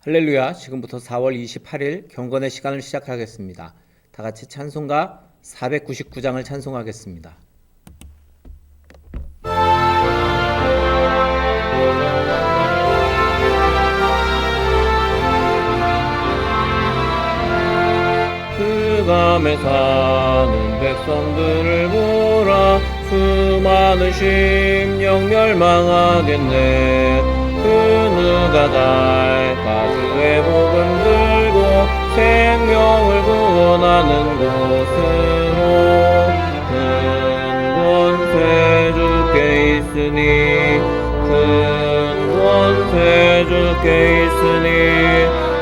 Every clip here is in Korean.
할렐루야. 지금부터 4월 28일 경건의 시간을 시작하겠습니다. 다 같이 찬송가 499장을 찬송하겠습니다. 흑암에 사는 백성들을 보라 수많은 심령 멸망하겠네 그 누가 갈까 그의 복음 들고 생명을 구원하는 곳으로 큰 권세 주께 있으니 큰 권세 주께 있으니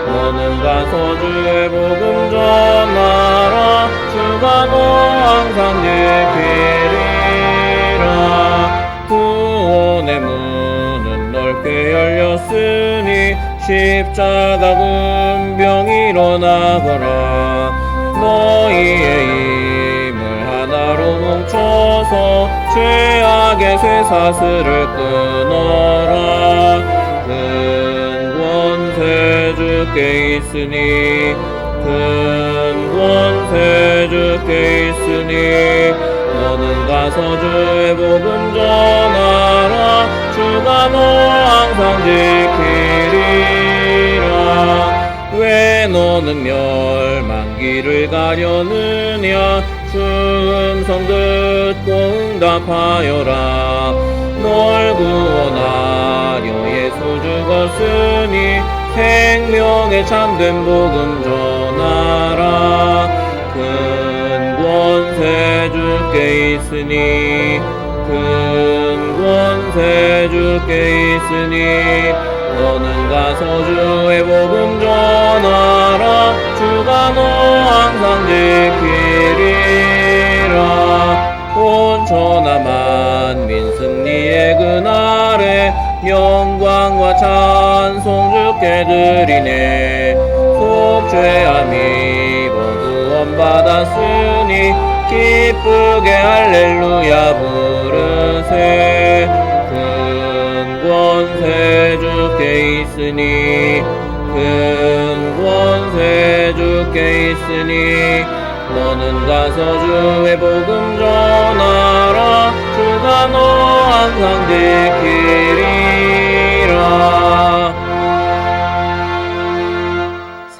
너는 가서 주의 복음 열렸으니 십자가 군병 일어나거라. 너희의 힘을 하나로 뭉쳐서 죄악의 쇠사슬을 끊어라. 큰 권세 주께 있으니 큰 권세 주께 있으니 너는 가서 주의 복음 전하라 주가 너 항상 지키리라. 왜 너는 멸망기를 가려느냐? 주 음성 듣고 응답하여라. 널 구원하려 예수 죽었으니 생명의 참된 복음 전 하라 큰 권세 주께 있으니 큰 권세 주께 있으니 너는 가서 주의 복음 전하라. 주가 너 항상 지키리라. 온 천하 만민 승리의 그날에 영광과 찬송 주께 드리네. 속 죄함이 구원 받았으니 기쁘게 할렐루야 부르세. 큰 권세 주께 있으니 큰 권세 주께 있으니 너는 가서 주의 복음 전하라 주가 너 항상 지키리라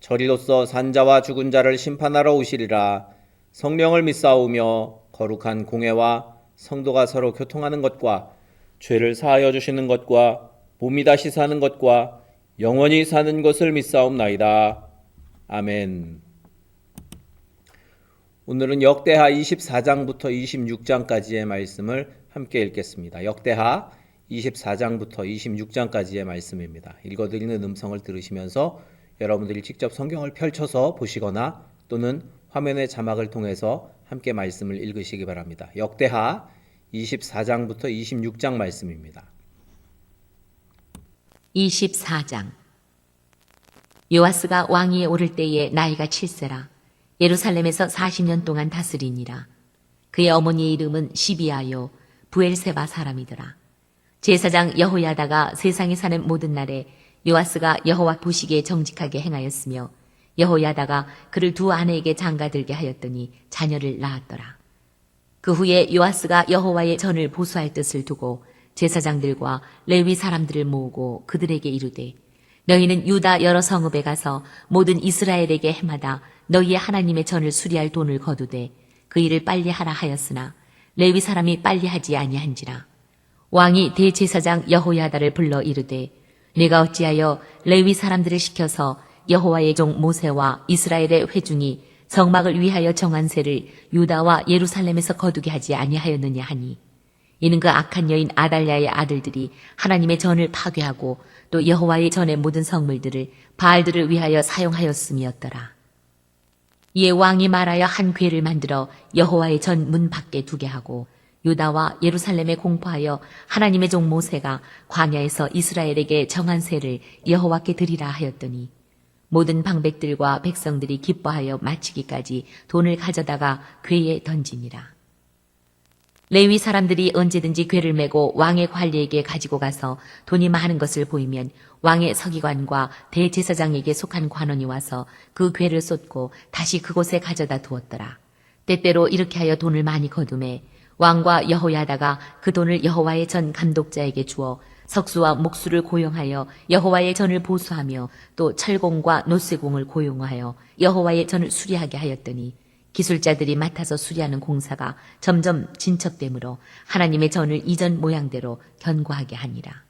저리로서 산자와 죽은 자를 심판하러 오시리라 성령을 믿사오며 거룩한 공회와 성도가 서로 교통하는 것과 죄를 사하여 주시는 것과 몸이 다시 사는 것과 영원히 사는 것을 믿사옵나이다. 아멘. 오늘은 역대하 24장부터 26장까지의 말씀을 함께 읽겠습니다. 역대하 24장부터 26장까지의 말씀입니다. 읽어드리는 음성을 들으시면서 여러분들이 직접 성경을 펼쳐서 보시거나 또는 화면의 자막을 통해서 함께 말씀을 읽으시기 바랍니다. 역대하 24장부터 26장 말씀입니다. 24장 요아스가 왕위에 오를 때에 나이가 7세라 예루살렘에서 40년 동안 다스리니라 그의 어머니의 이름은 시비아요 부엘세바 사람이더라 제사장 여호야다가 세상에 사는 모든 날에 요아스가 여호와 보시기에 정직하게 행하였으며 여호야다가 그를 두 아내에게 장가들게 하였더니 자녀를 낳았더라. 그 후에 요아스가 여호와의 전을 보수할 뜻을 두고 제사장들과 레위 사람들을 모으고 그들에게 이르되 너희는 유다 여러 성읍에 가서 모든 이스라엘에게 해마다 너희의 하나님의 전을 수리할 돈을 거두되 그 일을 빨리 하라 하였으나 레위 사람이 빨리 하지 아니한지라. 왕이 대제사장 여호야다를 불러 이르되 내가 어찌하여 레위 사람들을 시켜서 여호와의 종 모세와 이스라엘의 회중이 성막을 위하여 정한 세를 유다와 예루살렘에서 거두게 하지 아니하였느냐 하니 이는 그 악한 여인 아달랴의 아들들이 하나님의 전을 파괴하고 또 여호와의 전의 모든 성물들을 바알들을 위하여 사용하였음이었더라. 이에 왕이 말하여 한 궤를 만들어 여호와의 전 문 밖에 두게 하고 유다와 예루살렘에 공포하여 하나님의 종 모세가 광야에서 이스라엘에게 정한 세를 여호와께 드리라 하였더니 모든 방백들과 백성들이 기뻐하여 마치기까지 돈을 가져다가 궤에 던지니라. 레위 사람들이 언제든지 궤를 메고 왕의 관리에게 가지고 가서 돈이 많은 것을 보이면 왕의 서기관과 대제사장에게 속한 관원이 와서 그 궤를 쏟고 다시 그곳에 가져다 두었더라. 때때로 이렇게 하여 돈을 많이 거둠에 왕과 여호야다가 그 돈을 여호와의 전 감독자에게 주어 석수와 목수를 고용하여 여호와의 전을 보수하며 또 철공과 노쇠공을 고용하여 여호와의 전을 수리하게 하였더니 기술자들이 맡아서 수리하는 공사가 점점 진척되므로 하나님의 전을 이전 모양대로 견고하게 하니라.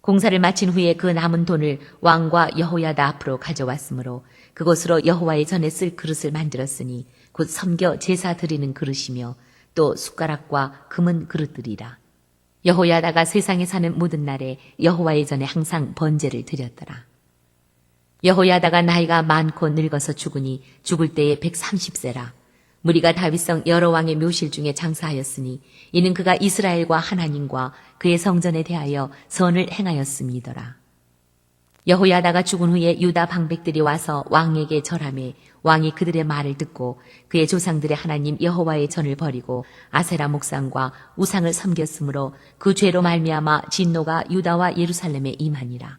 공사를 마친 후에 그 남은 돈을 왕과 여호야다 앞으로 가져왔으므로 그곳으로 여호와의 전에 쓸 그릇을 만들었으니 곧 섬겨 제사 드리는 그릇이며 또 숟가락과 금은 그릇들이라. 여호야다가 세상에 사는 모든 날에 여호와의 전에 항상 번제를 드렸더라. 여호야다가 나이가 많고 늙어서 죽으니 죽을 때에 130세라. 무리가 다윗성 여러 왕의 묘실 중에 장사하였으니 이는 그가 이스라엘과 하나님과 그의 성전에 대하여 선을 행하였음이더라. 여호야다가 죽은 후에 유다 방백들이 와서 왕에게 절함해 왕이 그들의 말을 듣고 그의 조상들의 하나님 여호와의 전을 버리고 아세라 목상과 우상을 섬겼으므로 그 죄로 말미암아 진노가 유다와 예루살렘에 임하니라.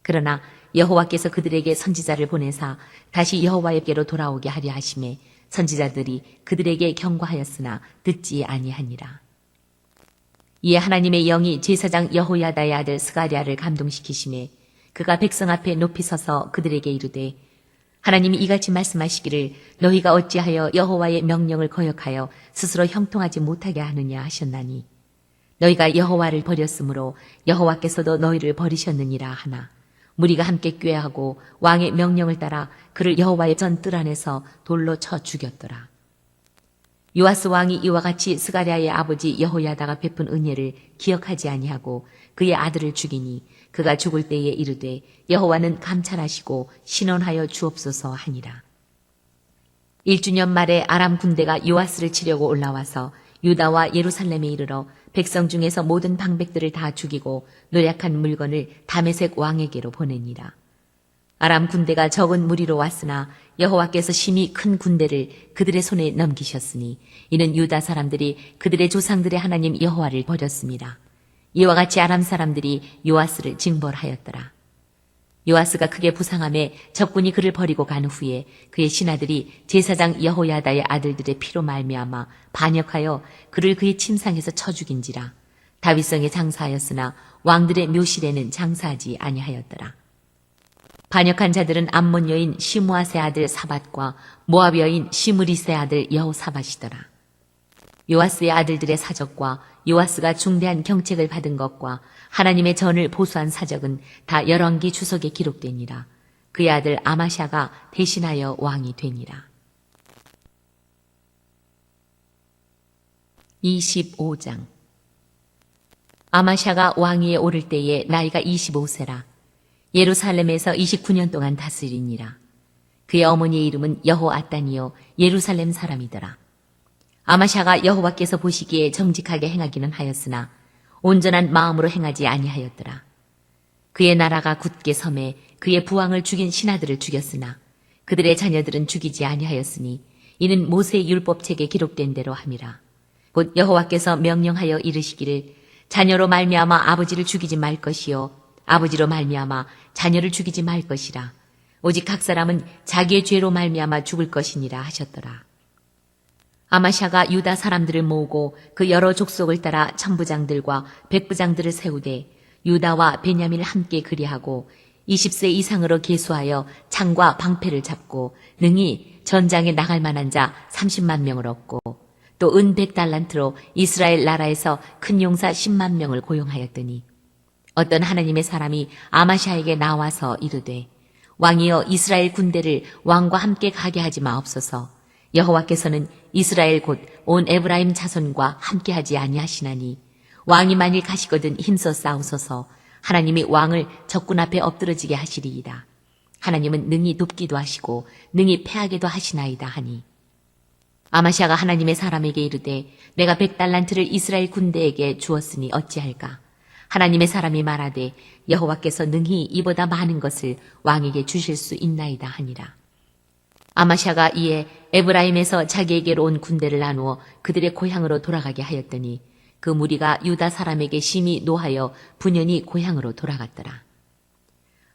그러나 여호와께서 그들에게 선지자를 보내사 다시 여호와에게로 돌아오게 하려 하심에 선지자들이 그들에게 경고하였으나 듣지 아니하니라. 이에 하나님의 영이 제사장 여호야다의 아들 스가리아를 감동시키심에 그가 백성 앞에 높이 서서 그들에게 이르되 하나님이 이같이 말씀하시기를 너희가 어찌하여 여호와의 명령을 거역하여 스스로 형통하지 못하게 하느냐 하셨나니 너희가 여호와를 버렸으므로 여호와께서도 너희를 버리셨느니라 하나 무리가 함께 꾀하고 왕의 명령을 따라 그를 여호와의 전 뜰 안에서 돌로 쳐 죽였더라. 요아스 왕이 이와 같이 스가랴의 아버지 여호야다가 베푼 은혜를 기억하지 아니하고 그의 아들을 죽이니 그가 죽을 때에 이르되 여호와는 감찰하시고 신원하여 주옵소서 하니라. 1주년 말에 아람 군대가 요아스를 치려고 올라와서 유다와 예루살렘에 이르러 백성 중에서 모든 방백들을 다 죽이고 노력한 물건을 다메색 왕에게로 보내니라. 아람 군대가 적은 무리로 왔으나 여호와께서 심히 큰 군대를 그들의 손에 넘기셨으니 이는 유다 사람들이 그들의 조상들의 하나님 여호와를 버렸습니다. 이와 같이 아람 사람들이 요아스를 징벌하였더라. 요아스가 크게 부상함에 적군이 그를 버리고 간 후에 그의 신하들이 제사장 여호야다의 아들들의 피로 말미암아 반역하여 그를 그의 침상에서 쳐 죽인지라 다윗성에 장사하였으나 왕들의 묘실에는 장사하지 아니하였더라. 반역한 자들은 암몬 여인 시므아세 아들 사밧과 모압 여인 시므리세 아들 여호사밧이더라. 요아스의 아들들의 사적과 요아스가 중대한 경책을 받은 것과 하나님의 전을 보수한 사적은 다 열왕기 주석에 기록되니라. 그의 아들 아마샤가 대신하여 왕이 되니라. 25장 아마샤가 왕위에 오를 때에 나이가 25세라. 예루살렘에서 29년 동안 다스리니라. 그의 어머니의 이름은 여호아따니요 예루살렘 사람이더라. 아마샤가 여호와께서 보시기에 정직하게 행하기는 하였으나 온전한 마음으로 행하지 아니하였더라. 그의 나라가 굳게 섬에 그의 부왕을 죽인 신하들을 죽였으나 그들의 자녀들은 죽이지 아니하였으니 이는 모세의 율법책에 기록된 대로 함이라. 곧 여호와께서 명령하여 이르시기를 자녀로 말미암아 아버지를 죽이지 말 것이요 아버지로 말미암아 자녀를 죽이지 말 것이라. 오직 각 사람은 자기의 죄로 말미암아 죽을 것이니라 하셨더라. 아마샤가 유다 사람들을 모으고 그 여러 족속을 따라 천부장들과 백부장들을 세우되 유다와 베냐민을 함께 그리하고 20세 이상으로 계수하여 창과 방패를 잡고 능히 전장에 나갈 만한 자 30만 명을 얻고 또 은 100달란트로 이스라엘 나라에서 큰 용사 10만 명을 고용하였더니 어떤 하나님의 사람이 아마샤에게 나와서 이르되 왕이여 이스라엘 군대를 왕과 함께 가게 하지 마옵소서 여호와께서는 이스라엘 곧 온 에브라임 자손과 함께하지 아니하시나니 왕이 만일 가시거든 힘써 싸우소서. 하나님이 왕을 적군 앞에 엎드러지게 하시리이다. 하나님은 능히 돕기도 하시고 능히 패하게도 하시나이다 하니. 아마시아가 하나님의 사람에게 이르되 내가 백달란트를 이스라엘 군대에게 주었으니 어찌할까? 하나님의 사람이 말하되 여호와께서 능히 이보다 많은 것을 왕에게 주실 수 있나이다 하니라 아마샤가 이에 에브라임에서 자기에게로 온 군대를 나누어 그들의 고향으로 돌아가게 하였더니 그 무리가 유다 사람에게 심히 노하여 분연히 고향으로 돌아갔더라.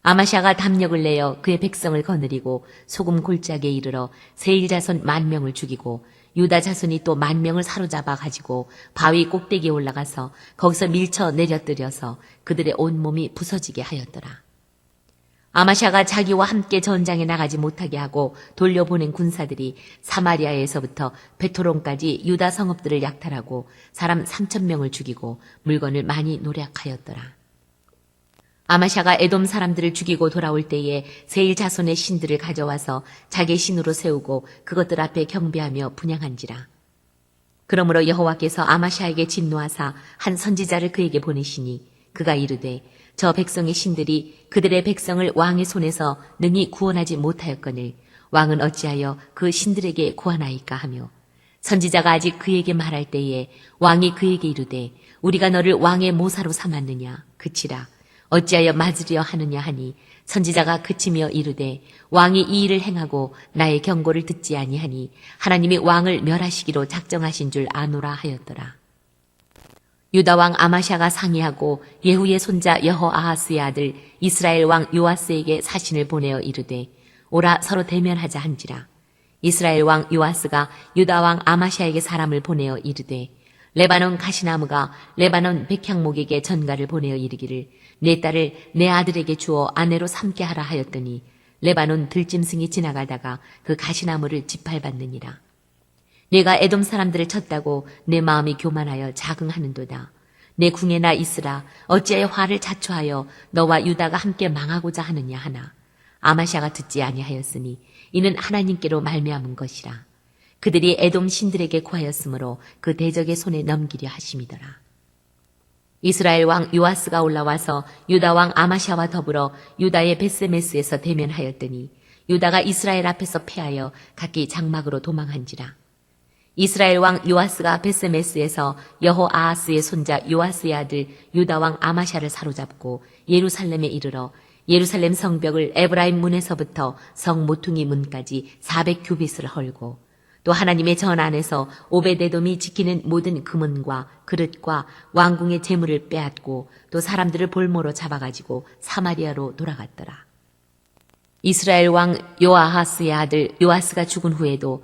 아마샤가 담력을 내어 그의 백성을 거느리고 소금 골짜기에 이르러 세일 자손 만 명을 죽이고 유다 자손이 또 만 명을 사로잡아 가지고 바위 꼭대기에 올라가서 거기서 밀쳐 내려뜨려서 그들의 온 몸이 부서지게 하였더라. 아마샤가 자기와 함께 전장에 나가지 못하게 하고 돌려보낸 군사들이 사마리아에서부터 베토론까지 유다 성읍들을 약탈하고 사람 3천 명을 죽이고 물건을 많이 노략하였더라. 아마샤가 에돔 사람들을 죽이고 돌아올 때에 세일 자손의 신들을 가져와서 자기 신으로 세우고 그것들 앞에 경배하며 분양한지라. 그러므로 여호와께서 아마샤에게 진노하사 한 선지자를 그에게 보내시니 그가 이르되 저 백성의 신들이 그들의 백성을 왕의 손에서 능히 구원하지 못하였거늘 왕은 어찌하여 그 신들에게 구하나이까 하며 선지자가 아직 그에게 말할 때에 왕이 그에게 이르되 우리가 너를 왕의 모사로 삼았느냐 그치라 어찌하여 맞으려 하느냐 하니 선지자가 그치며 이르되 왕이 이 일을 행하고 나의 경고를 듣지 아니하니 하나님이 왕을 멸하시기로 작정하신 줄 아노라 하였더라. 유다 왕 아마샤가 상의하고 예후의 손자 여호아하스의 아들 이스라엘 왕 요아스에게 사신을 보내어 이르되 오라 서로 대면하자 한지라. 이스라엘 왕 요아스가 유다 왕 아마샤에게 사람을 보내어 이르되 레바논 가시나무가 레바논 백향목에게 전가를 보내어 이르기를 내 딸을 내 아들에게 주어 아내로 삼게 하라 하였더니 레바논 들짐승이 지나가다가 그 가시나무를 짓밟았느니라. 내가 에돔 사람들을 쳤다고 내 마음이 교만하여 자긍하는도다. 내 궁에나 있으라 어찌하여 화를 자초하여 너와 유다가 함께 망하고자 하느냐 하나 아마샤가 듣지 아니하였으니 이는 하나님께로 말미암은 것이라. 그들이 에돔 신들에게 구하였으므로 그 대적의 손에 넘기려 하심이더라. 이스라엘 왕 요아스가 올라와서 유다 왕 아마샤와 더불어 유다의 베스메스에서 대면하였더니 유다가 이스라엘 앞에서 패하여 각기 장막으로 도망한지라. 이스라엘 왕 요아스가 베스메스에서 여호아하스의 손자 요아스의 아들 유다 왕 아마샤를 사로잡고 예루살렘에 이르러 예루살렘 성벽을 에브라임 문에서부터 성 모퉁이 문까지 400규빗을 헐고 또 하나님의 전 안에서 오베데돔이 지키는 모든 금은과 그릇과 왕궁의 재물을 빼앗고 또 사람들을 볼모로 잡아가지고 사마리아로 돌아갔더라. 이스라엘 왕 요아하스의 아들 요아스가 죽은 후에도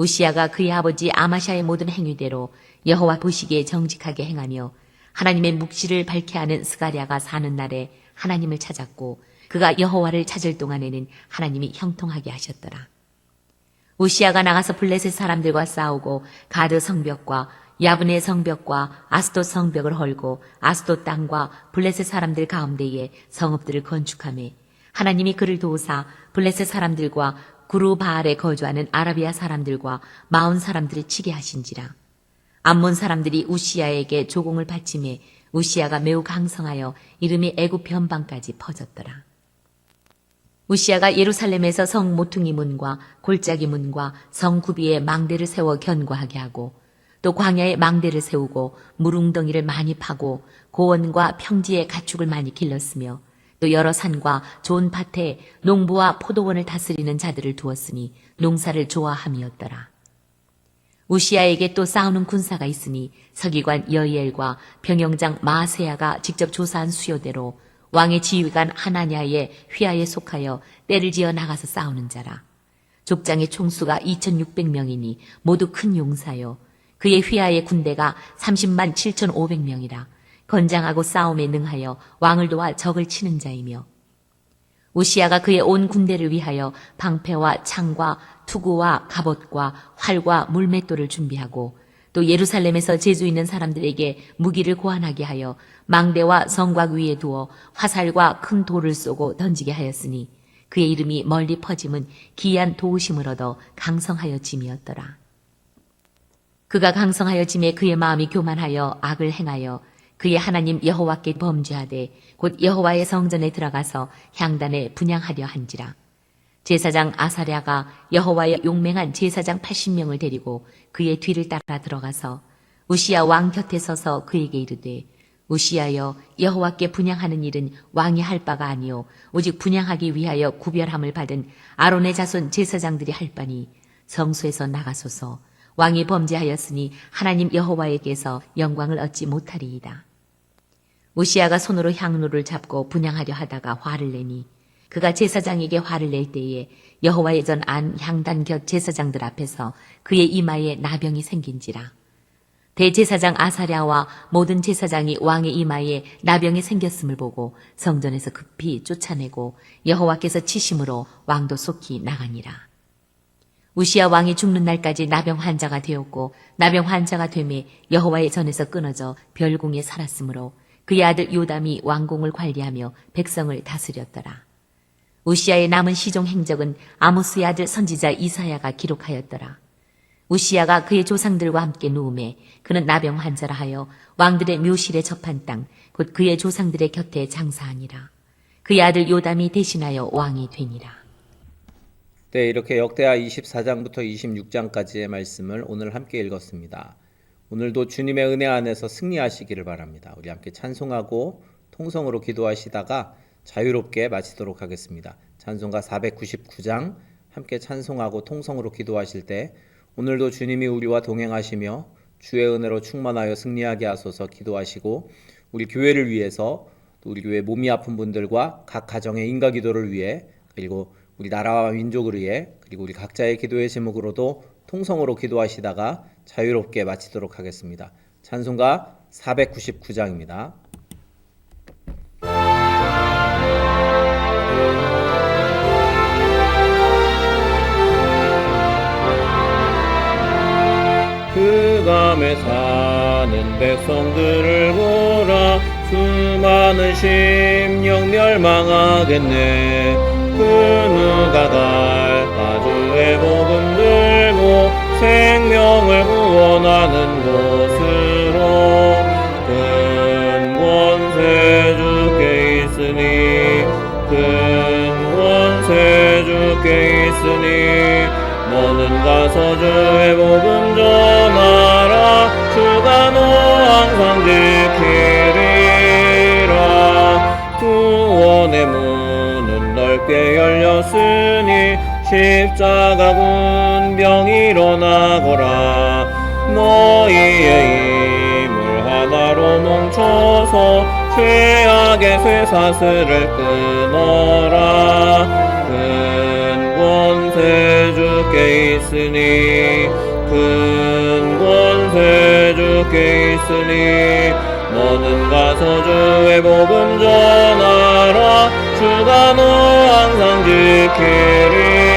우시야가 그의 아버지 아마샤의 모든 행위대로 여호와 보시기에 정직하게 행하며 하나님의 묵시를 밝게 하는 스가랴가 사는 날에 하나님을 찾았고 그가 여호와를 찾을 동안에는 하나님이 형통하게 하셨더라. 우시아가 나가서 블레셋 사람들과 싸우고 가드 성벽과 야분의 성벽과 아스도 성벽을 헐고 아스도 땅과 블레셋 사람들 가운데에 성읍들을 건축하며 하나님이 그를 도우사 블레셋 사람들과 구루 바알에 거주하는 아라비아 사람들과 마온 사람들을 치게 하신지라. 암몬 사람들이 우시아에게 조공을 바치매 우시아가 매우 강성하여 이름이 애굽 변방까지 퍼졌더라. 우시아가 예루살렘에서 성 모퉁이 문과 골짜기 문과 성 구비에 망대를 세워 견고하게 하고 또 광야에 망대를 세우고 무릉덩이를 많이 파고 고원과 평지에 가축을 많이 길렀으며 또 여러 산과 좋은 밭에 농부와 포도원을 다스리는 자들을 두었으니 농사를 좋아함이었더라. 우시아에게 또 싸우는 군사가 있으니 서기관 여이엘과 병영장 마세야가 직접 조사한 수요대로 왕의 지휘관 하나냐의 휘하에 속하여 때를 지어 나가서 싸우는 자라. 족장의 총수가 2600명이니 모두 큰 용사요. 그의 휘하의 군대가 30만 7500명이라. 건장하고 싸움에 능하여 왕을 도와 적을 치는 자이며 우시아가 그의 온 군대를 위하여 방패와 창과 투구와 갑옷과 활과 물맷돌을 준비하고 또 예루살렘에서 제주 있는 사람들에게 무기를 고안하게 하여 망대와 성곽 위에 두어 화살과 큰 돌을 쏘고 던지게 하였으니 그의 이름이 멀리 퍼짐은 기이한 도우심을 얻어 강성하여 짐이었더라. 그가 강성하여 짐에 그의 마음이 교만하여 악을 행하여 그의 하나님 여호와께 범죄하되 곧 여호와의 성전에 들어가서 향단에 분양하려 한지라. 제사장 아사랴가 여호와의 용맹한 제사장 80명을 데리고 그의 뒤를 따라 들어가서 우시야 왕 곁에 서서 그에게 이르되 우시야여 여호와께 분양하는 일은 왕이 할 바가 아니요 오직 분양하기 위하여 구별함을 받은 아론의 자손 제사장들이 할 바니 성소에서 나가소서 왕이 범죄하였으니 하나님 여호와에게서 영광을 얻지 못하리이다. 우시아가 손으로 향로를 잡고 분양하려 하다가 화를 내니 그가 제사장에게 화를 낼 때에 여호와의 전 안 향단 곁 제사장들 앞에서 그의 이마에 나병이 생긴지라. 대제사장 아사랴와 모든 제사장이 왕의 이마에 나병이 생겼음을 보고 성전에서 급히 쫓아내고 여호와께서 치심으로 왕도 속히 나가니라. 우시아 왕이 죽는 날까지 나병 환자가 되었고 나병 환자가 되매 여호와의 전에서 끊어져 별궁에 살았으므로 그의 아들 요담이 왕궁을 관리하며 백성을 다스렸더라. 우시아의 남은 시종 행적은 아모스의 아들 선지자 이사야가 기록하였더라. 우시아가 그의 조상들과 함께 누움에 그는 나병 환자라 하여 왕들의 묘실에 접한 땅 곧 그의 조상들의 곁에 장사하니라. 그의 아들 요담이 대신하여 왕이 되니라. 네, 이렇게 역대하 24장부터 26장까지의 말씀을 오늘 함께 읽었습니다. 오늘도 주님의 은혜 안에서 승리하시기를 바랍니다. 우리 함께 찬송하고 통성으로 기도하시다가 자유롭게 마치도록 하겠습니다. 찬송가 499장 함께 찬송하고 통성으로 기도하실 때 오늘도 주님이 우리와 동행하시며 주의 은혜로 충만하여 승리하게 하소서 기도하시고 우리 교회를 위해서 또 우리 교회 몸이 아픈 분들과 각 가정의 인가 기도를 위해 그리고 우리 나라와 민족을 위해 그리고 우리 각자의 기도의 제목으로도 통성으로 기도하시다가 자유롭게 마치도록 하겠습니다. 찬송가 499장입니다. 그 감에 사는 백성들을 보라 수많은 심령 멸망하겠네 그 누가 갈 아주의 복음 생명을 구원하는 곳으로 큰 권세 주께 있으니 큰 권세 주께 있으니 너는 가서 주의 복음 전하라. 주가 너 항상 지키리라. 구원의 문은 넓게 열렸으니 십자가 군병 일어나거라. 너희의 힘을 하나로 뭉쳐서 죄악의 쇠사슬을 끊어라. 큰 권세 주께 있으니 큰 권세 주께 있으니 너는 가서 주의 복음 전하라 주가 너 항상 지키리라 왜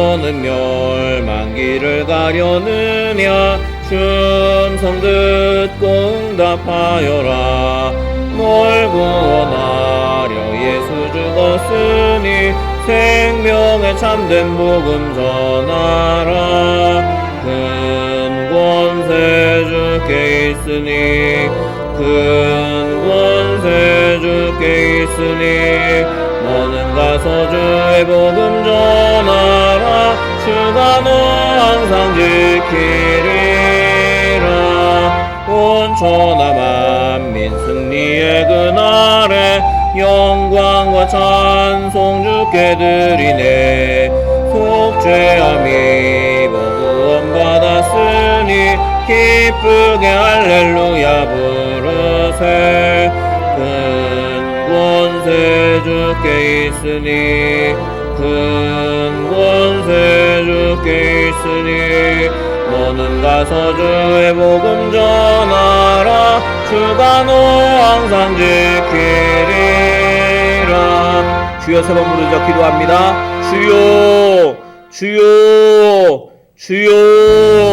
너는 멸망기를 가려느냐? 춤성 듣고 응답하여라. 널 구원하려 예수 죽었으니 생명의 참된 복음 전하라. 큰 권세 주께 있으니 큰큰 권세 주께 있으니 너는 가서 주의 복음 전하라. 주가 너 항상 지키리라. 온 천하 만민 승리의 그날에 영광과 찬송 주께 드리네. 속죄함이 보구원 받았으니 기쁘게 할렐루야. 부르 세 큰 권세 주께 있으니 큰 권세 주께 있으니 너는 가서 주의 복음 전하라. 주가 너 항상 지키리라. 주여 세 번 부르짖어 기도합니다. 주여 주여 주여